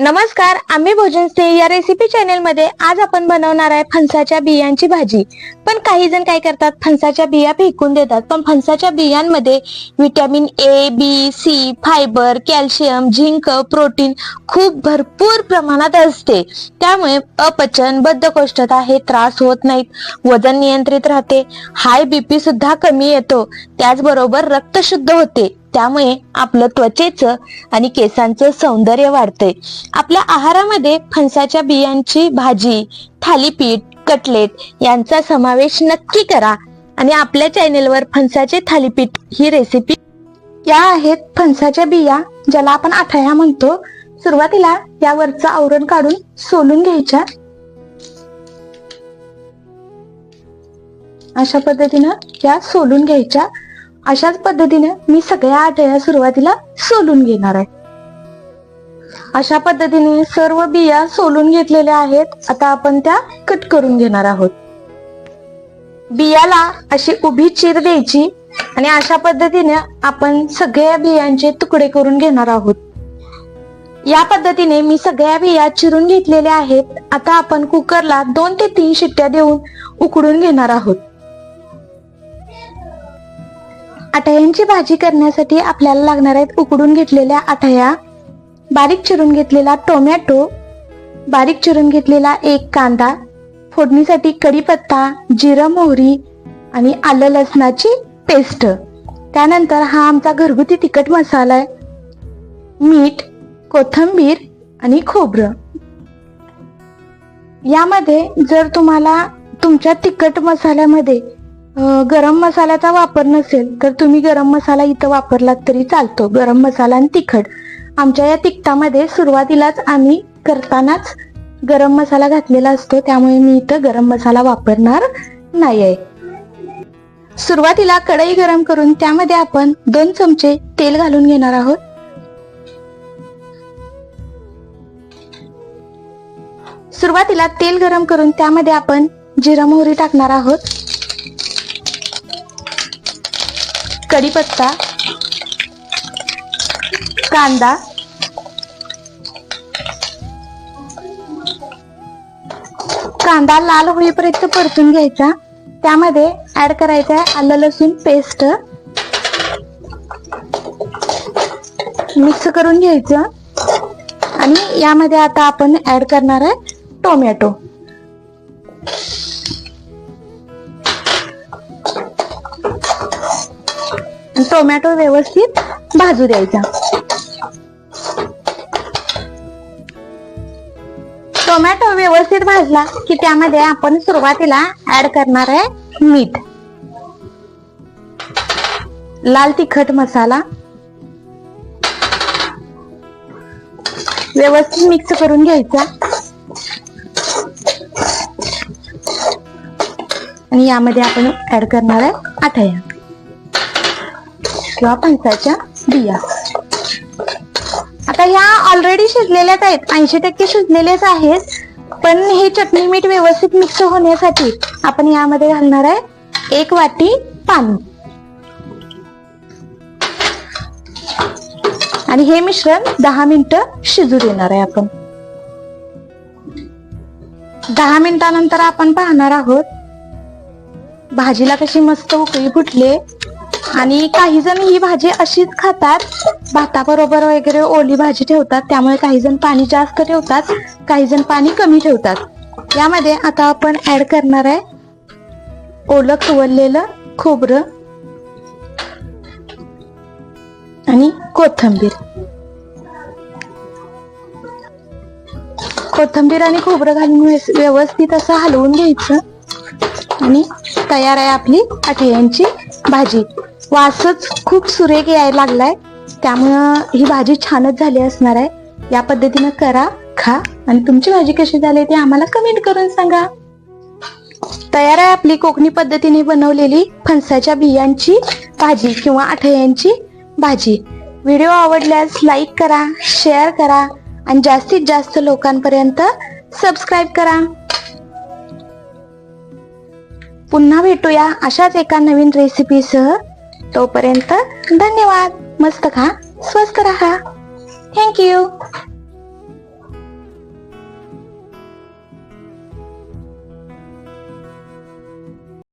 नमस्कार आम्ही भोजन स्नेही या रेसिपी चॅनलमध्ये आज आपण बनवणार आहे फणसाच्या बियांची भाजी. पण काही जण काय करतात फणसाच्या बिया फेकून देतात. पण फणसाच्या बियांमध्ये vitamin A B C fibre calcium zinc protein खूप भरपूर प्रमाणात असते. त्यामुळे अपचन बद्धकोष्ठता हे त्रास होत नाहीत. वजन नियंत्रित राहते. हाय बीपी सुद्धा कमी येतो. त्याचबरोबर रक्त शुद्ध होते. त्यामुळे आपलं त्वचेचं आणि केसांचं सौंदर्य वाढते आपल्या आहारामध्ये फणसाच्या बियांची भाजी थालीपीठ कटलेट यांचा समावेश नक्की करा आणि आपल्या चॅनेलवर फणसाचे थालीपीठ ही रेसिपी या आहेत. फणसाच्या बिया ज्याला आपण आठया म्हणतो सुरुवातीला यावरचं आवरण काढून सोलून घ्यायच्या. अशा पद्धतीनं या सोलून घ्यायच्या. अशाच पद्धतीने मी सगळ्या आठया सुरुवातीला सोलून घेणार आहे. अशा पद्धतीने सर्व बिया सोलून घेतलेल्या आहेत आता आपण त्या कट करून घेणार आहोत. बियाला अशी उभी चीर द्यायची आणि अशा पद्धतीने आपण सगळ्या बियांचे तुकडे करून घेणार आहोत. या पद्धतीने मी सगळ्या बिया चिरून घेतलेल्या आहेत आता आपण कुकरला दोन ते तीन शिट्ट्या देऊन उकडून घेणार आहोत. आठयांची भाजी करण्यासाठी आपल्याला लागणार आहेत उकडून घेतलेल्या आठया बारीक चिरून घेतलेला टोमॅटो बारीक चिरून घेतलेला एक कांदा फोडणीसाठी कढीपत्ता जिरं मोहरी आणि आलं लसणाची पेस्ट. त्यानंतर हा आमचा घरगुती तिखट मसाला आहे. मीठ कोथंबीर आणि खोबरं. यामध्ये जर तुम्हाला तुमच्या तिखट मसाल्यामध्ये गरम मसाल्याचा वापर नसेल तर तुम्ही गरम मसाला इथं वापरलात तरी चालतो. गरम मसाला आणि तिखट. आमच्या या तिखटामध्ये सुरुवातीलाच आम्ही करतानाच गरम मसाला घातलेला असतो. त्यामुळे मी इथं गरम मसाला वापरणार नाही आहे सुरुवातीला कढई गरम करून त्यामध्ये आपण दोन चमचे तेल घालून घेणार आहोत. सुरुवातीला तेल गरम करून त्यामध्ये आपण जिरा मोहरी टाकणार आहोत. कढीपत्ता कांदा कांदा लाल होईपर्यंत परतून घ्यायचा. त्यामध्ये ऍड करायचा आहे आलं लसूण पेस्ट मिक्स करून घ्यायचं. आणि यामध्ये आता आपण ऍड करणार आहे टोमॅटो. टोमॅटो व्यवस्थित भाजू द्यायचा. टोमॅटो व्यवस्थित भाजला की त्यामध्ये आपण सुरुवातीला ऍड करणार आहे मीठ. लाल तिखट मसाला. व्यवस्थित मिक्स करून घ्यायचा. आणि यामध्ये आपण ऍड करणार आहे आठया. किंवा फणसाच्या बिया. आता ह्या ऑलरेडी शिजलेल्याच आहेत. ऐंशी टक्के शिजलेलेच आहेत. पण हे चटणी मीठ व्यवस्थित मिक्स होण्यासाठी आपण यामध्ये घालणार आहे एक वाटी पाणी. आणि हे मिश्रण दहा मिनिटं शिजू देणार आहे आपण. दहा मिनिटानंतर आपण पाहणार आहोत. भाजीला कशी मस्त उकळी फुटली आणि काही जण ही भाजी अशीच खातात. भाताबरोबर वगैरे ओली भाजी ठेवतात. त्यामुळे काही जण पाणी जास्त ठेवतात काही जण पाणी कमी ठेवतात. यामध्ये आता आपण ऍड करणार आहे ओलं खवललेलं खोबरं आणि कोथंबीर. कोथंबीर आणि खोबरं घालून व्यवस्थित असं हलवून घ्यायचं. आणि तयार आहे आपली आठवड्यांची भाजी. वासच खूप सुरेख यायला लागलाय. त्यामुळं ही भाजी छानच झाली असणार आहे. या पद्धतीनं करा खा. आणि तुमची भाजी कशी झाली ते आम्हाला कमेंट करून सांगा. तयार आहे आपली कोकणी पद्धतीने बनवलेली फणसाच्या बियांची भाजी किंवा आठयांची भाजी. व्हिडिओ आवडल्यास लाईक करा शेअर करा आणि जास्तीत जास्त लोकांपर्यंत सबस्क्राईब करा. पुन्हा भेटूया अशाच एका नवीन रेसिपीसह तोपर्यंत धन्यवाद. मस्त खा. स्वस्त राहा. थँक्यू